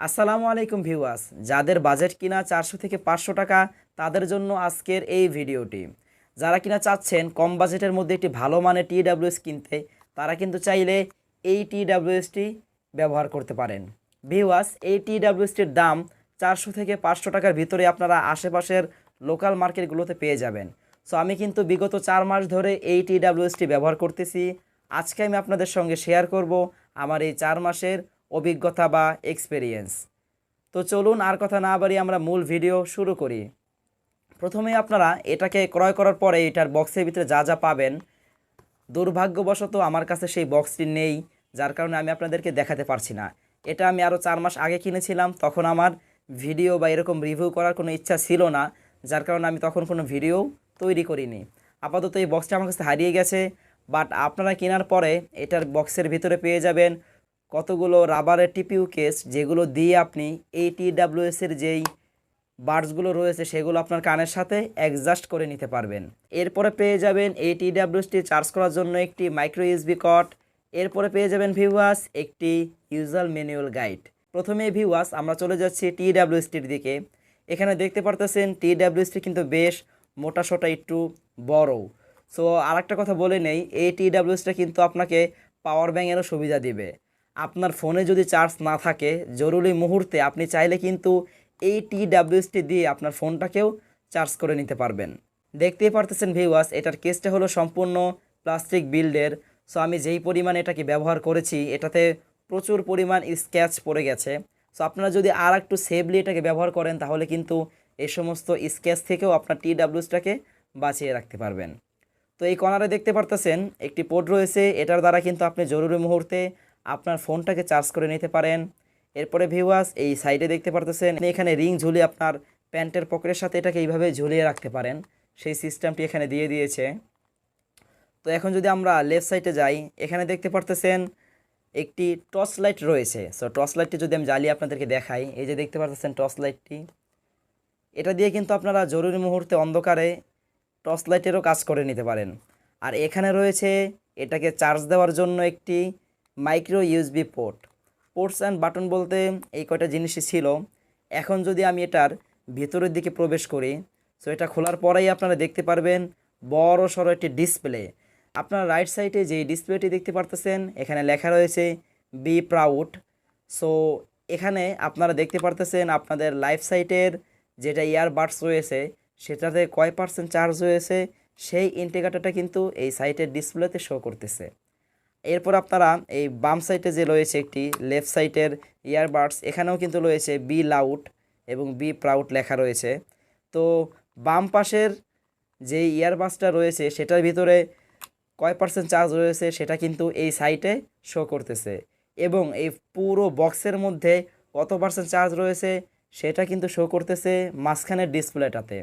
আসসালামু আলাইকুম ভিউয়ার্স। যাদের বাজেট কিনা চারশো থেকে পাঁচশো টাকা, তাদের জন্য আজকের এই ভিডিওটি। যারা কিনা চাচ্ছেন কম বাজেটের মধ্যে একটি ভালো মানের টিডাব্লিউএস কিনতে, তারা কিন্তু চাইলে এই টিডাব্লিউএসটি ব্যবহার করতে পারেন। ভিউয়ার্স, এই টিডাব্লিউএসটির দাম চারশো থেকে পাঁচশো টাকার ভিতরে আপনারা আশেপাশের লোকাল মার্কেটগুলোতে পেয়ে যাবেন। সো আমি কিন্তু বিগত চার মাস ধরে এই টিডাব্লিউএসটি ব্যবহার করতেছি। আজকে আমি আপনাদের সঙ্গে শেয়ার করব আমার এই চার মাসের অভিজ্ঞতা বা এক্সপেরিয়েন্স তো চলুন আর কথা না বাড়ি আমরা মূল ভিডিও শুরু করি। প্রথমে আপনারা এটাকে ক্রয় করার পরে এটার বক্সের ভিতরে যা যা পাবেন, দুর্ভাগ্যবশত আমার কাছে সেই বক্সটি নেই, যার কারণে আমি আপনাদেরকে দেখাতে পারছি না। এটা আমি আরও চার মাস আগে কিনেছিলাম, তখন আমার ভিডিও বা এরকম রিভিউ করার কোনো ইচ্ছা ছিল না, যার কারণে আমি তখন কোনো ভিডিও তৈরি করিনি। আপাতত এই বক্সটা আমার কাছে হারিয়ে গেছে বাট আপনারা কেনার পরে এটার বক্সের ভিতরে পেয়ে যাবেন কতগুলো রাবারের টিপিউ কেস যেগুলো দিয়ে আপনি এই টিডাব্লিউএসের যেই বার্ডসগুলো রয়েছে সেগুলো আপনার কানের সাথে অ্যাডজাস্ট করে নিতে পারবেন। এরপরে পেয়ে যাবেন এই টিডাব্লিউএসটি চার্জ করার জন্য একটি মাইক্রো ইউএসবি কট এরপরে পেয়ে যাবেন ভিউয়াস একটি ইউজার ম্যানুয়াল গাইড প্রথমে ভিউয়াস আমরা চলে যাচ্ছি টিডাব্লিউএসটির দিকে। এখানে দেখতে পারতেছেন টিডাব্লিউএসটি কিন্তু বেশ মোটা সোটা, একটু বড়। সো আর একটা কথা বলে নেই এই টিডাব্লিউএসটা কিন্তু আপনাকে পাওয়ার ব্যাঙ্কেরও সুবিধা দিবে। আপনার ফোনে যদি চার্জ না থাকে, জরুরি মুহূর্তে আপনি চাইলে কিন্তু এই টিডাব্লিউএসটি দিয়ে আপনার ফোনটাকেও চার্জ করে নিতে পারবেন। দেখতেই পারতেছেন ভিউয়াস এটার কেসটা হলো সম্পূর্ণ প্লাস্টিক বিল্ডের সো আমি যেই পরিমাণ এটাকে ব্যবহার করেছি, এটাতে প্রচুর পরিমাণ স্ক্যাচ পড়ে গেছে। সো আপনারা যদি আর একটু সেফলি এটাকে ব্যবহার করেন, তাহলে কিন্তু এই সমস্ত স্ক্যাচ থেকেও আপনার টিডাব্লিউএসটাকে বাঁচিয়ে রাখতে পারবেন। তো, এই কর্নারে দেখতে পারতেছেন, একটি পোর্ট রয়েছে। এটার দ্বারা কিন্তু আপনি জরুরি মুহূর্তে আপনার ফোনটাকে চার্জ করে নিতে পারেন। এরপরে ভিউয়াস এই সাইডে দেখতে পারতেছেন, এখানে রিং ঝুলিয়ে আপনার প্যান্টের পকেটের সাথে এটাকে এইভাবে ঝুলিয়ে রাখতে পারেন। সেই সিস্টেমটি এখানে দিয়ে দিয়েছে। তো এখন যদি আমরা লেফট সাইডে যাই, এখানে দেখতে পারতেছেন একটি টর্চ লাইট রয়েছে। সো টর্চ লাইটটি যদি আমি জ্বালিয়ে আপনাদেরকে দেখাই, এই যে দেখতে পারতেছেন টর্চ লাইটটি এটা দিয়ে কিন্তু আপনারা জরুরি মুহূর্তে অন্ধকারে টর্চ লাইটেরও কাজ করে নিতে পারেন। আর এখানে রয়েছে, এটাকে চার্জ দেওয়ার জন্য একটি micro USB port. Ports and button বলতে এই কয়টা জিনিসই ছিল। এখন যদি আমি এটার ভিতরের দিকে প্রবেশ করি সো এটা খোলার পরেই আপনারা দেখতে পারবেন বড় সড়ো একটি ডিসপ্লে। আপনার রাইট সাইডে যে ডিসপ্লেটি দেখতে পারতেছেন, এখানে লেখা রয়েছে, বি প্রাউড। সো এখানে আপনারা দেখতে পারতেছেন আপনাদের লাইফ সাইটের যেটা ইয়ারবাডস রয়েছে, সেটাতে কয় পার্সেন্ট চার্জ রয়েছে সেই ইন্ডিকেটরটা কিন্তু এই সাইটের ডিসপ্লেতে শো করতেছে। এরপর আপনারা এই বাম সাইডে যে রয়েছে একটি লেফট সাইডের ইয়ারবাডস এখানেও কিন্তু রয়েছে বি লাউড এবং বি প্রাউড লেখা রয়েছে। তো বাম পাশের যে ইয়ারবাডসটা রয়েছে, সেটার ভিতরে কয় পার্সেন্ট চার্জ রয়েছে, সেটা কিন্তু এই সাইটে শো করতেছে। এবং এই পুরো বক্সের মধ্যে কত পার্সেন্ট চার্জ রয়েছে, সেটা কিন্তু শো করতেছে মাঝখানের ডিসপ্লেটাতে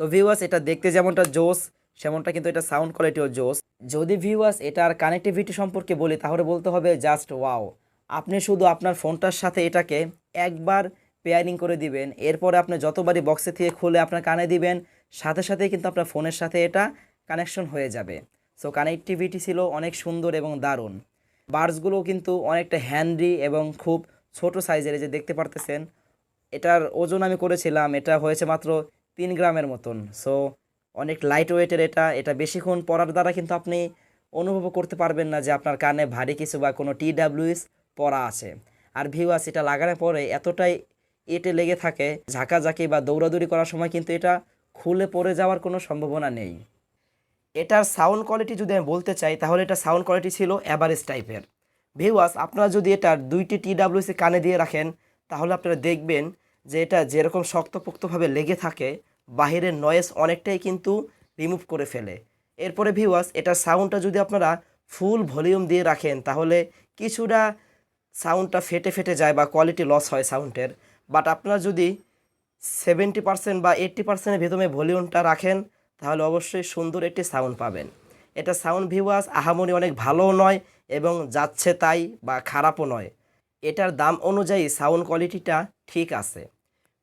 তো ভিউয়ার্স এটা দেখতে যেমনটা জোস সেমনটা কিন্তু এটা সাউন্ড কোয়ালিটিও জোস। যদি ভিউয়ার্স এটার কানেক্টিভিটি সম্পর্কে বলি, তাহলে বলতে হবে জাস্ট ওয়াও আপনি শুধু আপনার ফোনটার সাথে এটাকে একবার পেয়ারিং করে দিবেন, এরপরে আপনি যতবারই বক্সে থেকে খুলে আপনার কানে দিবেন, সাথে সাথে কিন্তু আপনার ফোনের সাথে এটা কানেকশন হয়ে যাবে। সো কানেক্টিভিটি ছিল অনেক সুন্দর এবং দারুণ। বার্ডসগুলো কিন্তু অনেকটা হ্যান্ডি এবং খুব ছোট সাইজের যে দেখতে পারতেছেন, এটার ওজন আমি করেছিলাম, এটা হয়েছে মাত্র তিন গ্রামের মতন। সো অনেক লাইট ওয়েটের এটা এটা বেশিক্ষণ পরার দ্বারা কিন্তু আপনি অনুভব করতে পারবেন না যে আপনার কানে ভারী কিছু বা কোনো টিডাব্লিউএস পরা আছে। আর ভিউয়াস এটা লাগানোর পরে এতটাই এটে লেগে থাকে, ঝাঁকাঝাঁকি বা দৌড়াদৌড়ি করার সময় কিন্তু এটা খুলে পড়ে যাওয়ার কোনো সম্ভাবনা নেই। এটার সাউন্ড কোয়ালিটি যদি আমি বলতে চাই, তাহলে এটা সাউন্ড কোয়ালিটি ছিল অ্যাভারেজ টাইপের ভিউয়াস আপনারা যদি এটার দুইটি টিডাব্লিউসি কানে দিয়ে রাখেন, তাহলে আপনারা দেখবেন যে এটা যেরকম শক্তপোক্তভাবে লেগে থাকে বাহিরের নয়েজ অনেকটাই কিন্তু রিমুভ করে ফেলে। এরপরে ভিউয়াস এটার সাউন্ডটা যদি আপনারা ফুল ভলিউম দিয়ে রাখেন, তাহলে কিছুটা সাউন্ডটা ফেটে ফেটে যায় বা কোয়ালিটি লস হয় সাউন্ডের বাট আপনারা যদি সেভেন্টি পার্সেন্ট বা এইট্টি পার্সেন্টের ভেতরে ভলিউমটা রাখেন, তাহলে অবশ্যই সুন্দর একটি সাউন্ড পাবেন। এটা সাউন্ড ভিউয়াস আহামরি অনেক ভালোও নয় এবং যাচ্ছে তাই বা খারাপও নয়। এটার দাম অনুযায়ী সাউন্ড কোয়ালিটিটা ঠিক আছে।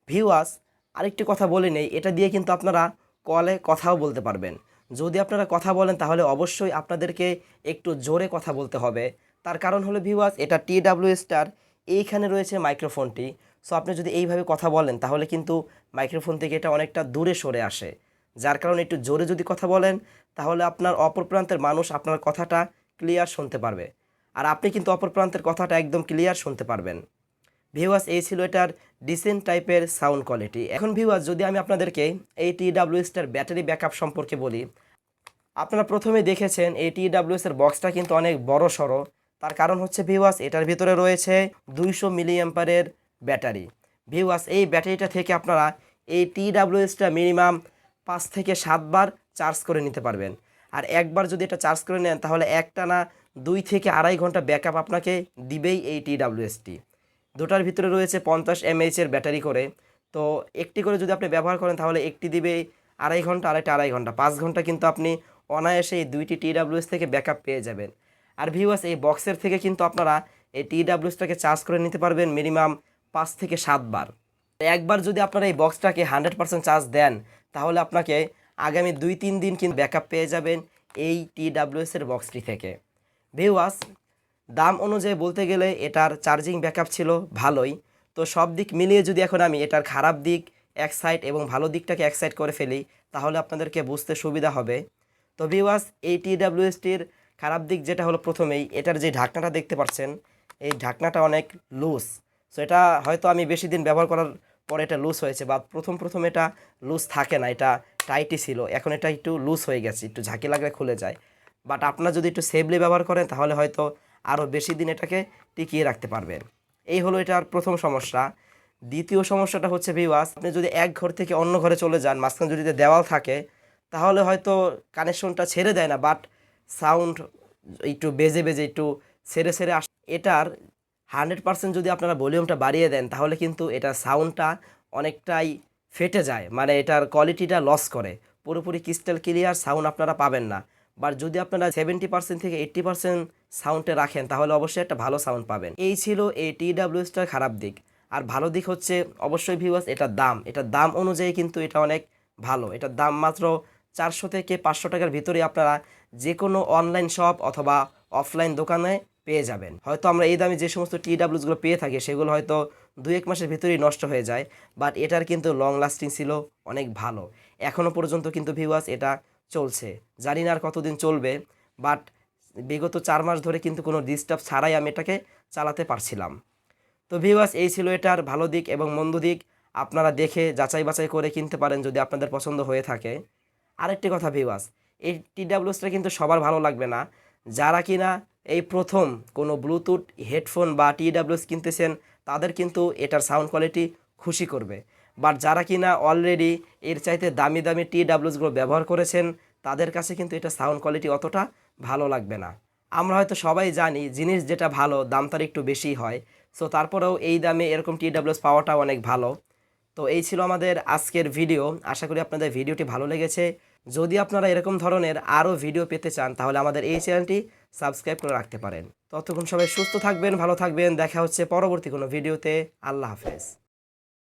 ভিউয়াস আরেকটি কথা বলে নেই, এটা দিয়ে কিন্তু আপনারা কলে কথাও বলতে পারবেন। যদি আপনারা কথা বলেন, তাহলে অবশ্যই আপনাদেরকে একটু জোরে কথা বলতে হবে। তার কারণ হলো ভিউয়াস এটা টি ডাব্লিউ স্টার এইখানে রয়েছে মাইক্রোফোনটি সো আপনি যদি এইভাবে কথা বলেন, তাহলে কিন্তু মাইক্রোফোন থেকে এটা অনেকটা দূরে সরে আসে। যার কারণে একটু জোরে যদি কথা বলেন, তাহলে আপনার অপর প্রান্তের মানুষ আপনার কথাটা ক্লিয়ার শুনতে পারবে। আর আপনি কিন্তু অপর প্রান্তের কথাটা একদম ক্লিয়ার শুনতে পারবেন। ভিউয়ার্স এই ছিল এটার ডিসেন্ট টাইপের সাউন্ড কোয়ালিটি এখন ভিউয়ার্স যদি আমি আপনাদেরকে এই টি ডাব্লিউএসটার ব্যাটারি ব্যাকআপ সম্পর্কে বলি, আপনারা প্রথমে দেখেছেন এই টি ডাব্লিউএস এর বক্সটা কিন্তু অনেক বড় সড়ো। তার কারণ হচ্ছে ভিউয়ার্স এটার ভিতরে রয়েছে দুইশো মিলি অ্যাম্পারের ব্যাটারি ভিউয়ার্স এই ব্যাটারিটা থেকে আপনারা এই টি ডাব্লিউএসটা মিনিমাম পাঁচ থেকে সাতবার চার্জ করে নিতে পারবেন। আর একবার যদি এটা চার্জ করে নেন, তাহলে একটানা দুই থেকে আড়াই ঘণ্টা ব্যাকআপ আপনাকে দিবেই এই টি। ডাব্লিউএসটি দুটার ভিতরে রয়েছে পঞ্চাশ এমএইচের ব্যাটারি করে। তো একটি করে যদি আপনি ব্যবহার করেন, তাহলে একটি দিবে আড়াই ঘণ্টা আড়াইটা আড়াই ঘণ্টা। পাঁচ ঘণ্টা কিন্তু আপনি অনায়াসে এই দুইটি টি ডাব্লিউএস থেকে ব্যাকআপ পেয়ে যাবেন। আর ভিউয়ার্স এই বক্সের থেকে কিন্তু আপনারা এই টি ডাব্লিউএসটাকে চার্জ করে নিতে পারবেন মিনিমাম পাঁচ থেকে সাতবার একবার যদি আপনারা এই বক্সটাকে হান্ড্রেড পার্সেন্ট চার্জ দেন, তাহলে আপনাকে আগামী দুই তিন দিন কিন্তু ব্যাকআপ পেয়ে যাবেন এই টি ডাব্লিউএস এর বক্সটি থেকে। ভিউয়ার্স দাম অনুযায়ী বলতে গেলে এটার চার্জিং ব্যাকআপ ছিল ভালোই। তো সব দিক মিলিয়ে যদি এখন আমি এটার খারাপ দিক এক সাইড এবং ভালো দিকটাকে এক সাইড করে ফেলি, তাহলে আপনাদেরকে বুঝতে সুবিধা হবে। তো ভিউয়ার্স এই টি ডাব্লিউএসটির খারাপ দিক যেটা হলো প্রথমেই, এটার যে ঢাকনাটা দেখতে পাচ্ছেন, এই ঢাকনাটা অনেক লুজ সো এটা হয়তো আমি বেশি দিন ব্যবহার করার পরে এটা লুজ হয়েছে, বা প্রথম প্রথম এটা লুজ থাকে না, এটা টাইটই ছিল। এখন এটা একটু লুজ হয়ে গেছে, একটু ঝাঁকি লাগলে খুলে যায়। বাট আপনারা যদি একটু সেফলি ব্যবহার করেন, তাহলে হয়তো আরও বেশি দিন এটাকে টিকিয়ে রাখতে পারবেন এই হলো এটার প্রথম সমস্যা। দ্বিতীয় সমস্যাটা হচ্ছে ভিওয়াস আপনি যদি এক ঘর থেকে অন্য ঘরে চলে যান, মাঝখানে যদি দেওয়াল থাকে, তাহলে হয়তো কানেকশনটা ছেড়ে দেয় না বাট সাউন্ড একটু বেজে বেজে, একটু সেরে সেরে আস, এটার হান্ড্রেড পার্সেন্ট যদি আপনারা ভলিউমটা বাড়িয়ে দেন, তাহলে কিন্তু এটার সাউন্ডটা অনেকটাই ফেটে যায়। মানে এটার কোয়ালিটিটা লস করে। পুরোপুরি ক্রিস্টাল ক্লিয়ার সাউন্ড আপনারা পাবেন না। বাট যদি আপনারা সেভেন্টি পার্সেন্ট থেকে এইট্টি পার্সেন্ট সাউন্ডে রাখেন, তাহলে অবশ্যই একটা ভালো সাউন্ড পাবেন। এই ছিল এই টি ডাব্লিউএসটার খারাপ দিক। আর ভালো দিক হচ্ছে, অবশ্যই ভিউয়ার্স এটার দাম। এটার দাম অনুযায়ী কিন্তু এটা অনেক ভালো। এটার দাম মাত্র চারশো থেকে পাঁচশো টাকার ভিতরে আপনারা যে কোনো অনলাইন শপ অথবা অফলাইন দোকানে পেয়ে যাবেন। হয়তো আমরা এই দামে যে সমস্ত টি ডাব্লিউসগুলো পেয়ে থাকি, সেগুলো হয়তো দু এক মাসের ভিতরেই নষ্ট হয়ে যায়। বাট এটার কিন্তু লং লাস্টিং ছিল অনেক ভালো। এখনও পর্যন্ত কিন্তু ভিউয়ার্স এটা চলছে। জানি না আর কতদিন চলবে বাট বিগত চার মাস ধরে কিন্তু কোনো ডিস্টার্ব ছাড়াই আমি এটাকে চালাতে পারছিলাম। তো ভিউয়ার্স এই ছিল এটার ভালো দিক এবং মন্দ দিক। আপনারা দেখে যাচাই বাছাই করে কিনতে পারেন যদি আপনাদের পছন্দ হয়ে থাকে। আরেকটি কথা ভিউয়ার্স এই টি ডাব্লিউসটা কিন্তু সবার ভালো লাগবে না। যারা কিনা এই প্রথম কোনো ব্লুটুথ হেডফোন বা টি ডাব্লিউএস কিনতেছেন, তাদের কিন্তু এটার সাউন্ড কোয়ালিটি খুশি করবে। বাট যারা কিনা অলরেডি এর চাইতে দামি দামি টি ডাব্লিউসগুলো ব্যবহার করেছেন, তাদের কাছে কিন্তু এটা সাউন্ড কোয়ালিটি অতটা ভালো লাগবে না। আমরা হয়তো সবাই জানি জিনিস যেটা ভালো, দাম তার একটু বেশি হয়। সো তারপরেও এই দামে এরকম টি ডাব্লিউএস পাওয়াটা অনেক ভালো। তো এই ছিল আমাদের আজকের ভিডিও আশা করি আপনাদের ভিডিওটি ভালো লেগেছে। যদি আপনারা এরকম ধরনের আরও ভিডিও পেতে চান, তাহলে আমাদের এই চ্যানেলটি সাবস্ক্রাইব করে রাখতে পারেন। ততক্ষণ সবাই সুস্থ থাকবেন, ভালো থাকবেন। দেখা হচ্ছে পরবর্তী কোনো ভিডিওতে আল্লাহ হাফেজ।